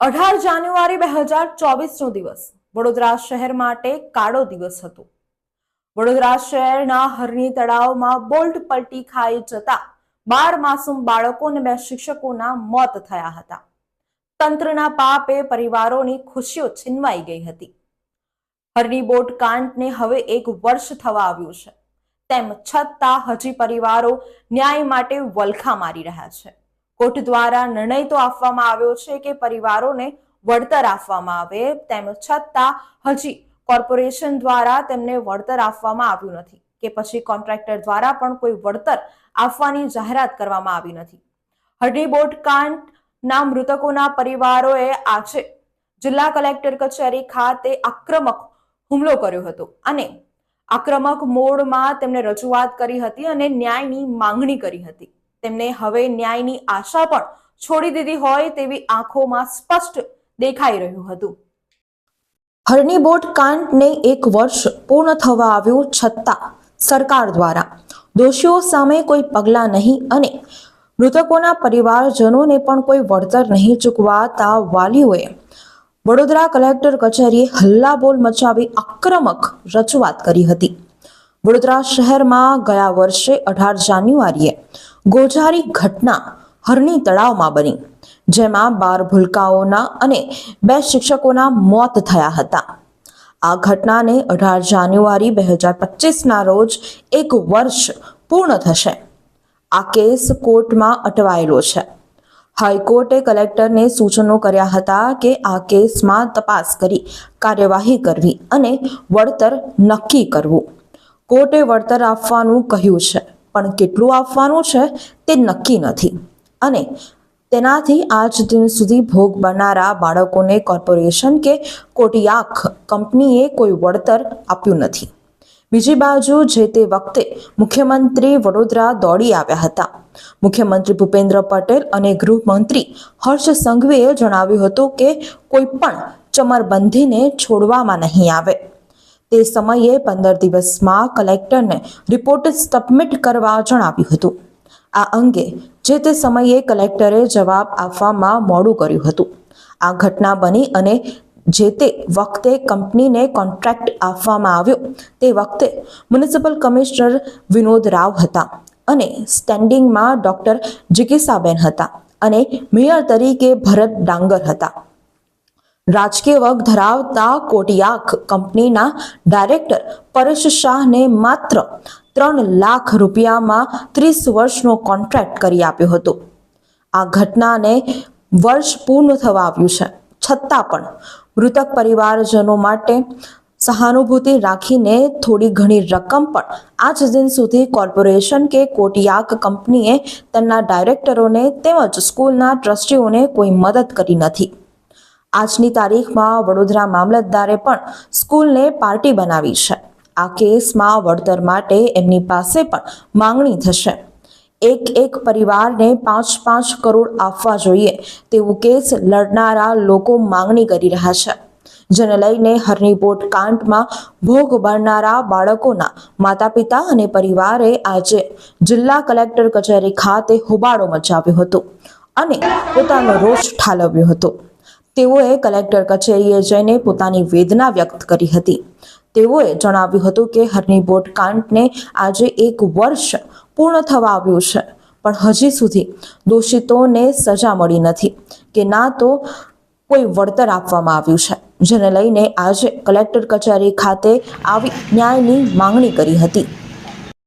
અઢાર જાન્યુઆરી બે હજાર ચોવીસનો દિવસ. વડોદરા શહેર માટે કાળો દિવસ હતો. વડોદરા શહેરના હરણી તળાવમાં બોલ્ટ પલટી ખાઈ જતા બાર માસૂમ બાળકો અને બે શિક્ષકોના મોત થયા હતા. તંત્રના પાપે પરિવારોની ખુશીઓ છીનવાઈ ગઈ હતી. હરણી બોટ કાંડને હવે એક વર્ષ થવા આવ્યું છે. તેમ છતાં હજી પરિવારો ન્યાય માટે વલખા મારી રહ્યા છે. કોર્ટ દ્વારા નિર્ણય તો આપવામાં આવ્યો છે કે પરિવારોને વળતર આપવામાં આવે, તેમ છતાં હજી કોર્પોરેશન દ્વારા તેમને વળતર આપવામાં આવ્યું નથી કે પછી કોન્ટ્રાક્ટર દ્વારા પણ કોઈ વળતર આપવાની જાહેરાત કરવામાં આવી નથી. બોટ કાંડના મૃતકોના પરિવારોએ આજે જિલ્લા કલેક્ટર કચેરી ખાતે આક્રમક હુમલો કર્યો હતો અને આક્રમક મોડમાં તેમણે રજૂઆત કરી હતી અને ન્યાયની માંગણી કરી હતી. તેમને હવે ન્યાયની આશા પણ છોડી દીધી હોય તેવી આંખોમાં સ્પષ્ટ દેખાઈ રહ્યું હતું. હરણી બોટ કાંડને એક વર્ષ પૂર્ણ થવા આવ્યું છતાં સરકાર દ્વારા દોષીઓ સામે કોઈ પગલાં નહીં અને મૃતકોના પરિવારજનોને પણ કોઈ વળતર નહીં ચૂકવાતા વાલીઓએ વડોદરા કલેક્ટર કચેરીએ હલ્લાબોલ મચાવી આક્રમક રજૂઆત કરી હતી. વડોદરા શહેરમાં ગયા વર્ષે અઢાર જાન્યુઆરીએ ગોઝારી ઘટના હરણી તળાવમાં બની, જેમાં બાર ભૂલકાઓના અને બે શિક્ષકોના મોત થયા હતા. આ ઘટનાને અઢાર જાન્યુઆરી બે હજાર પચીસના રોજ એક વર્ષ પૂર્ણ થશે. આ કેસ કોર્ટમાં અટવાયેલો છે. હાઈકોર્ટે કલેક્ટરને સૂચનો કર્યા હતા કે આ કેસમાં તપાસ કરી કાર્યવાહી કરવી અને વળતર નક્કી કરવું. કોર્ટે વળતર આપવાનું કહ્યું છે. પણ કેટલું આપવાનું છે તે નક્કી નથી. અને તેનાથી આજ દિન સુધી ભોગ બનનારા બાળકોને કોર્પોરેશન કે કોટિયાક કંપનીએ કોઈ વળતર આપ્યું નથી. બીજી બાજુ જે તે વખતે મુખ્યમંત્રી વડોદરા દોડી આવ્યા હતા. મુખ્યમંત્રી ભૂપેન્દ્ર પટેલ અને ગૃહમંત્રી હર્ષ સંઘવીએ જણાવ્યું હતું કે કોઈ પણ ચમરબંધીને છોડવામાં નહીં આવે. તે સમયે પંદર દિવસમાં કલેક્ટરને રિપોર્ટ સબમિટ કરવા જણાવ્યું હતું. આ અંગે જે તે સમયે કલેક્ટરે જવાબ આપવામાં મોડું કર્યું હતું. આ ઘટના બની અને જે તે વખતે કંપનીને કોન્ટ્રાક્ટ આપવામાં આવ્યો, તે વખતે મ્યુનિસિપલ કમિશનર વિનોદ રાવ હતા અને સ્ટેન્ડિંગમાં ડોક્ટર જિગીસાબેન હતા અને મેયર તરીકે ભરત ડાંગર હતા. રાજકીય વર્ગ ધરાવતા કોટિયાક કંપનીના ડાયરેક્ટર પરેશ શાહને માત્ર ત્રણ લાખ રૂપિયામાં ત્રીસ વર્ષનો કોન્ટ્રાક્ટ કરી આપ્યો હતો. આ ઘટનાને વર્ષ પૂર્ણ થવા આવ્યું છે. છતાં પણ મૃતક પરિવારજનો માટે સહાનુભૂતિ રાખીને થોડી ઘણી રકમ પણ આજ દિન સુધી કોર્પોરેશન કે કોટિયાક કંપનીએ તેમના ડાયરેક્ટરોને તેમજ સ્કૂલના ટ્રસ્ટીઓને કોઈ મદદ કરી નથી. આજની તારીખમાં વડોદરા મામલતદારે પણ સ્કૂલને પાર્ટી બનાવી છે. આ કેસમાં વળતર માટે એમની પાસે પણ માંગણી થશે. એક એક પરિવારને પાંચ પાંચ કરોડ આપવા જોઈએ તેવું કેસ લડનારા લોકો માંગણી કરી રહ્યા છે. જેને લઈને હરણીપોટ કાંડમાં ભોગ બનનારા બાળકોના માતા પિતા અને પરિવારે આજે જિલ્લા કલેક્ટર કચેરી ખાતે હોબાળો મચાવ્યો હતો અને પોતાનો રોષ ઠાલવ્યો હતો. તેઓએ કલેક્ટર કચેરીએ જઈને પોતાની વેદના વ્યક્ત કરી હતી. તેઓએ જણાવ્યું હતું કે હરણીબોટ કાંડને આજે એક વર્ષ પૂર્ણ થવા આવ્યું છે, પણ હજી સુધી દોષિતોને સજા મળી નથી કે ના તો કોઈ વળતર આપવામાં આવ્યું છે. જેને લઈને આજે કલેક્ટર કચેરી ખાતે આવી ન્યાયની માંગણી કરી હતી.